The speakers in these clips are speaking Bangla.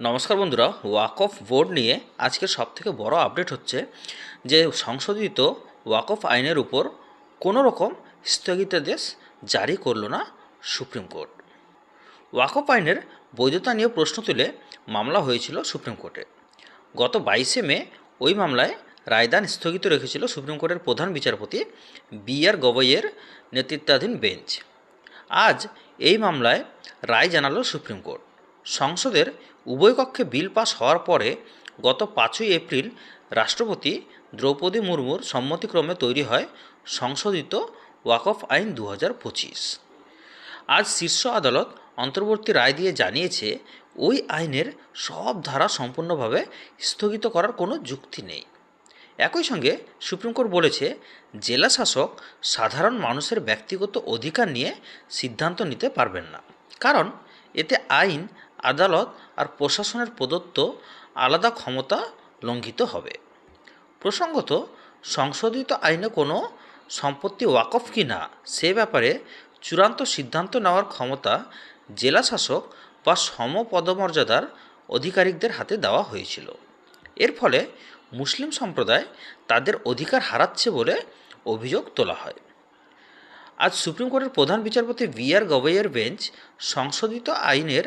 নমস্কার বন্ধুরা ওয়াক অফ বোর্ড নিয়ে আজকের সবথেকে বড় আপডেট হচ্ছে যে সংশোধিত ওয়াক অফ আইনের উপর কোনো রকম স্থগিতাদেশ জারি করল না সুপ্রিম কোর্ট ওয়াক অফ আইনের বৈধতা নিয়ে প্রশ্ন তুলে মামলা হয়েছিল সুপ্রিম কোর্টে গত বাইশে মে ওই মামলায় রায়দান স্থগিত রেখেছিল সুপ্রিম কোর্টের প্রধান বিচারপতি বি আর গবইয়ের নেতৃত্বাধীন বেঞ্চ। আজ এই মামলায় রায় জানালো সুপ্রিম কোর্ট সংসদের উভয় কক্ষে বিল পাস হওয়ার পরে গত পাঁচই এপ্রিল রাষ্ট্রপতি দ্রৌপদী মুর্মুর সম্মতিক্রমে তৈরি হয় সংশোধিত ওয়াকফ আইন দু হাজার পঁচিশ। আজ শীর্ষ আদালত অন্তর্বর্তী রায় দিয়ে জানিয়েছে, ওই আইনের সব ধারা সম্পূর্ণভাবে স্থগিত করার কোনো যুক্তি নেই। একই সঙ্গে সুপ্রিম কোর্ট বলেছে, জেলা শাসক সাধারণ মানুষের ব্যক্তিগত অধিকার নিয়ে সিদ্ধান্ত নিতে পারবেন না। কারণ এতে আইন আদালত আর প্রশাসনের প্রদত্ত আলাদা ক্ষমতা লঙ্ঘিত হবে। প্রসঙ্গত, সংশোধিত আইনে কোনো সম্পত্তি ওয়াকফ কি না সে ব্যাপারে চূড়ান্ত সিদ্ধান্ত নেওয়ার ক্ষমতা জেলা শাসক বা সমপদমর্যাদার অধিকারিকদের হাতে দেওয়া হয়েছিল। এর ফলে মুসলিম সম্প্রদায় তাদের অধিকার হারাচ্ছে বলে অভিযোগ তোলা হয়। আজ সুপ্রিম কোর্টের প্রধান বিচারপতি বি আর গবৈয়ের বেঞ্চ সংশোধিত আইনের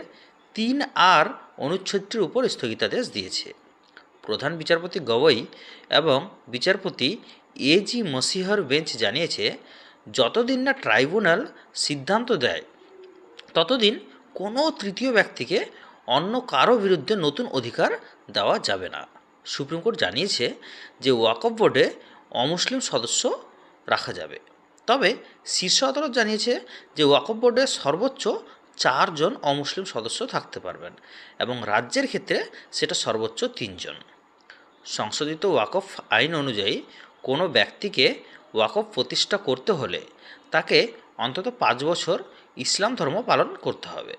তিন আর অনুচ্ছেদটির উপর স্থগিতাদেশ দিয়েছে। প্রধান বিচারপতি গবৈ এবং বিচারপতি এ জি মসিহর বেঞ্চ জানিয়েছে, যতদিন না ট্রাইব্যুনাল সিদ্ধান্ত দেয়, ততদিন কোনো তৃতীয় ব্যক্তিকে অন্য কারও বিরুদ্ধে নতুন অধিকার দেওয়া যাবে না। সুপ্রিম কোর্ট জানিয়েছে যে ওয়াকফ বোর্ডে অমুসলিম সদস্য রাখা যাবে। তবে শীর্ষ আদালত জানিয়েছে যে ওয়াকফ বোর্ডে সর্বোচ্চ চারজন অমুসলিম সদস্য থাকতে পারবেন এবং রাজ্যের ক্ষেত্রে সেটা সর্বোচ্চ তিনজন। সংশোধিত ওয়াকফ আইন অনুযায়ী কোনো ব্যক্তিকে ওয়াকফ প্রতিষ্ঠা করতে হলে তাকে অন্তত পাঁচ বছর ইসলাম ধর্ম পালন করতে হবে।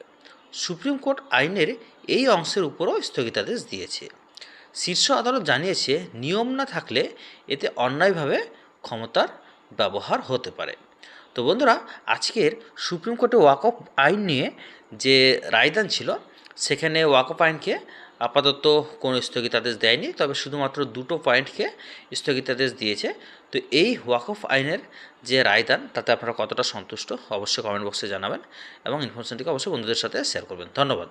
সুপ্রিম কোর্ট আইনের এই অংশের উপরও স্থগিতাদেশ দিয়েছে। শীর্ষ আদালত জানিয়েছে, নিয়ম না থাকলে এতে অন্যায়ভাবে ক্ষমতার ব্যবহার হতে পারে। তো বন্ধুরা, আজকের সুপ্রিম কোর্টে ওয়াকফ আইন নিয়ে যে রায়দান ছিল, সেখানে ওয়াকফ আইনকে আপাতত কোনো স্থগিতাদেশ দেয়নি, তবে শুধুমাত্র দুটো পয়েন্টকে স্থগিতাদেশ দিয়েছে। তো এই ওয়াকফ আইনের যে রায়দান, তাতে আপনারা কতটা সন্তুষ্ট, অবশ্যই কমেন্ট বক্সে জানাবেন এবং ইনফরমেশনটিকে অবশ্যই বন্ধুদের সাথে শেয়ার করবেন। ধন্যবাদ।